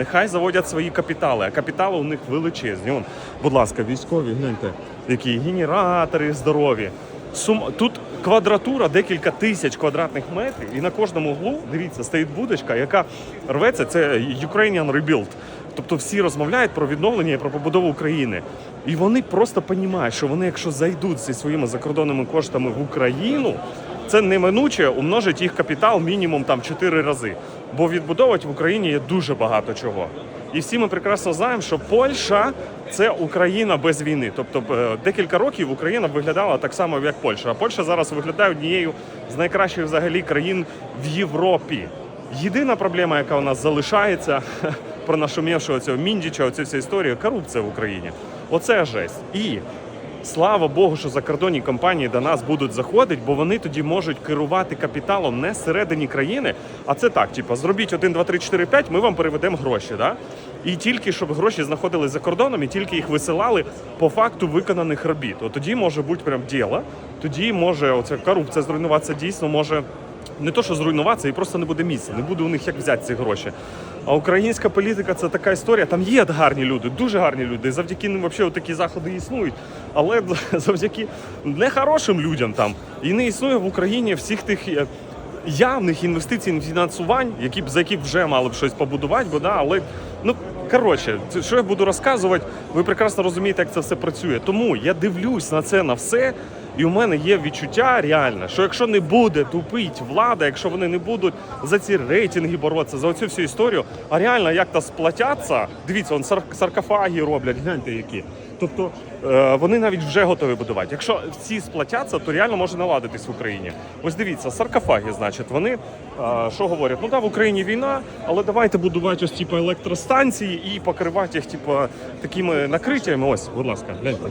Нехай заводять свої капітали, а капітали у них величезні. Вон, будь ласка, військові, гляньте, які генератори здорові. Сум... Тут квадратура декілька тисяч квадратних метрів, і на кожному углу, дивіться, стоїть будочка, яка рветься. Це Ukrainian Rebuild. Тобто всі розмовляють про відновлення і про побудову України. І вони просто розуміють, що вони, якщо зайдуть зі своїми закордонними коштами в Україну, це неминуче умножить їх капітал мінімум там 4 рази. Бо відбудовувати в Україні є дуже багато чого. І всі ми прекрасно знаємо, що Польща це Україна без війни. Тобто е, декілька років Україна виглядала так само, як Польща. А Польща зараз виглядає однією з найкращих взагалі країн в Європі. Єдина проблема, яка у нас залишається про нашумівшого цього Міндіча, оцю всю історію, корупція в Україні. Оце жесть. І Слава Богу, що закордонні компанії до нас будуть заходити, бо вони тоді можуть керувати капіталом не всередині країни, а це так: типу, зробіть 1, 2, 3, 4, 5, ми вам переведемо гроші. Да? І тільки щоб гроші знаходились за кордоном, і тільки їх висилали по факту виконаних робіт. От тоді може бути прям діло, тоді може оця корупція зруйнуватися дійсно може. Не то, що зруйнуватися, і просто не буде місця, не буде у них як взяти ці гроші. А українська політика це така історія. Там є гарні люди, дуже гарні люди. І завдяки ним взагалі такі заходи існують. Але завдяки нехорошим людям там і не існує в Україні всіх тих е, явних інвестицій фінансувань, які б за які вже мали б щось побудувати, бо да, але ну коротше, що я буду розказувати, ви прекрасно розумієте, як це все працює. Тому я дивлюсь на це на все. І у мене є відчуття реальне, що якщо не буде тупить влада, якщо вони не будуть за ці рейтинги боротися, за оцю всю історію, а реально як то сплатяться, дивіться, он сар- саркофаги роблять, гляньте які. Тобто е, вони навіть вже готові будувати. Якщо всі сплатяться, то реально може наладитись в Україні. Ось дивіться, саркофаги, значить, вони е, що говорять? Ну да, в Україні війна, але давайте будувати ось типу електростанції і покривати їх, типу, такими накриттями. Ось, будь ласка, гляньте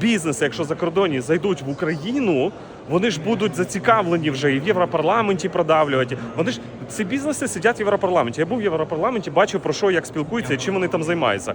бізнеси, якщо закордонні зайдуть в Україну, вони ж будуть зацікавлені вже і в Європарламенті продавлювати. Вони ж ці бізнеси сидять в Європарламенті. Я був в Європарламенті, бачив про що як спілкуються і чим вони там займаються.